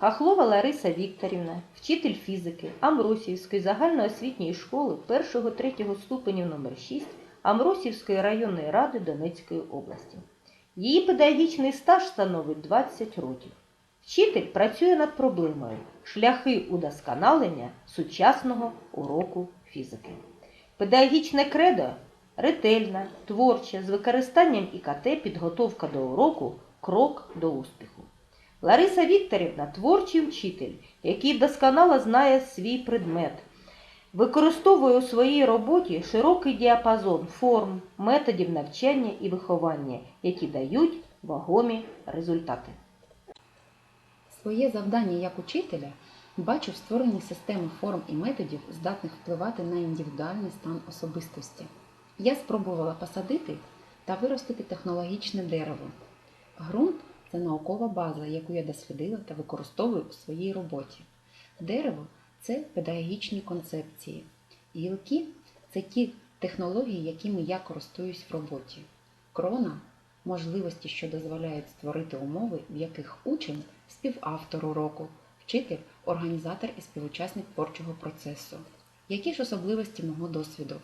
Хахлова Лариса Вікторівна, вчитель фізики Амросівської загальноосвітньої школи 1-3 ступенів номер 6 Амросівської районної ради Донецької області. Її педагогічний стаж становить 20 років. Вчитель працює над проблемою шляхи удосконалення сучасного уроку фізики. Педагогічне кредо ретельна, творча, з використанням ІКТ підготовка до уроку крок до успіху. Лариса Вікторівна творчий вчитель, який досконало знає свій предмет, використовує у своїй роботі широкий діапазон форм, методів навчання і виховання, які дають вагомі результати. Своє завдання як учителя бачу в створенні системи форм і методів, здатних впливати на індивідуальний стан особистості. Я спробувала посадити та виростити технологічне дерево. Ґрунт це наукова база, яку я дослідила та використовую у своїй роботі. Дерево це педагогічні концепції. Гілки це ті технології, якими я користуюсь в роботі. Крона можливості, що дозволяють створити умови, в яких учень співавтор уроку, вчитель, організатор і співучасник творчого процесу. Які ж особливості мого досвіду?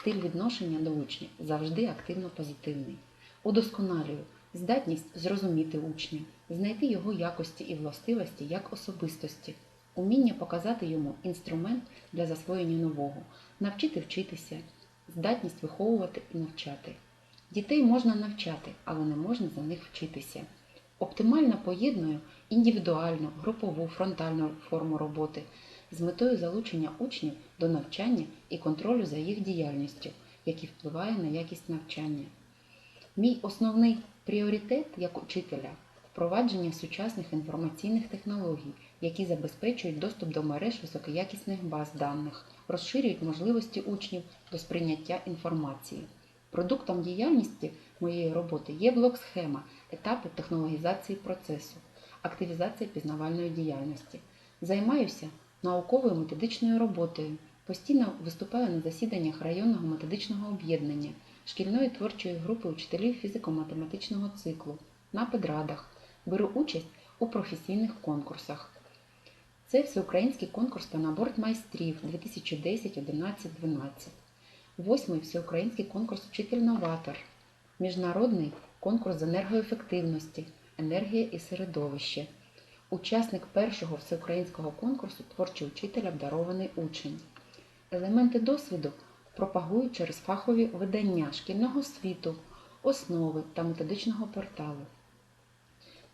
Стиль відношення до учня завжди активно позитивний. Удосконалюю здатність зрозуміти учня, знайти його якості і властивості як особистості, уміння показати йому інструмент для засвоєння нового, навчити вчитися, здатність виховувати і навчати. Дітей можна навчати, але не можна за них вчитися. Оптимально поєдную індивідуальну, групову, фронтальну форму роботи з метою залучення учнів до навчання і контролю за їх діяльністю, який впливає на якість навчання. Мій основний пріоритет як учителя впровадження сучасних інформаційних технологій, які забезпечують доступ до мереж високоякісних баз даних, розширюють можливості учнів до сприйняття інформації. Продуктом діяльності моєї роботи є блок-схема, етапи технологізації процесу, активізація пізнавальної діяльності. Займаюся науковою методичною роботою, постійно виступаю на засіданнях районного методичного об'єднання, шкільної творчої групи учителів фізико-математичного циклу, на педрадах, беру участь у професійних конкурсах. Це всеукраїнський конкурс та набор майстрів 2010 11 12 Восьмий всеукраїнський конкурс Вчитель-новатор, міжнародний конкурс з енергоефективності, енергія і середовище, учасник першого всеукраїнського конкурсу Творчий учитель обдарований учень. Елементи досвіду пропагують через фахові видання шкільного світу, основи та методичного порталу.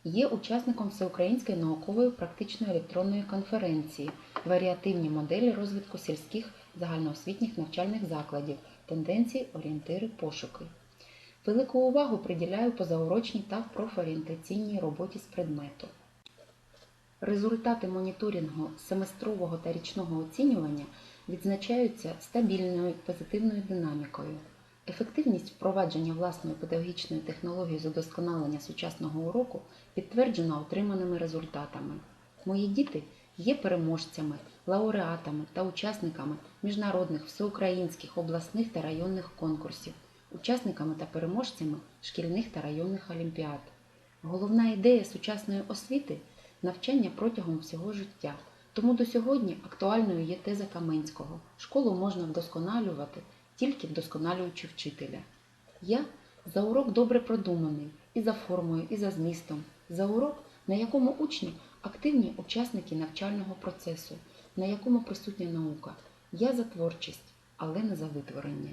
Є учасником Всеукраїнської наукової практичної електронної конференції Варіативні моделі розвитку сільських загальноосвітніх навчальних закладів, тенденції, орієнтири, пошуки. Велику увагу приділяю позаурочній та профорієнтаційній роботі з предмету. Результати моніторингу семестрового та річного оцінювання відзначаються стабільною позитивною динамікою. Ефективність впровадження власної педагогічної технології з удосконалення сучасного уроку підтверджена отриманими результатами. Мої діти є переможцями, лауреатами та учасниками міжнародних, всеукраїнських, обласних та районних конкурсів, учасниками та переможцями шкільних та районних олімпіад. Головна ідея сучасної освіти навчання протягом всього життя. Тому до сьогодні актуальною є теза Каменського: школу можна вдосконалювати тільки вдосконалюючи вчителя. Я за урок добре продуманий і за формою, і за змістом, за урок, на якому учні активні учасники навчального процесу, на якому присутня наука. Я за творчість, але не за витворення.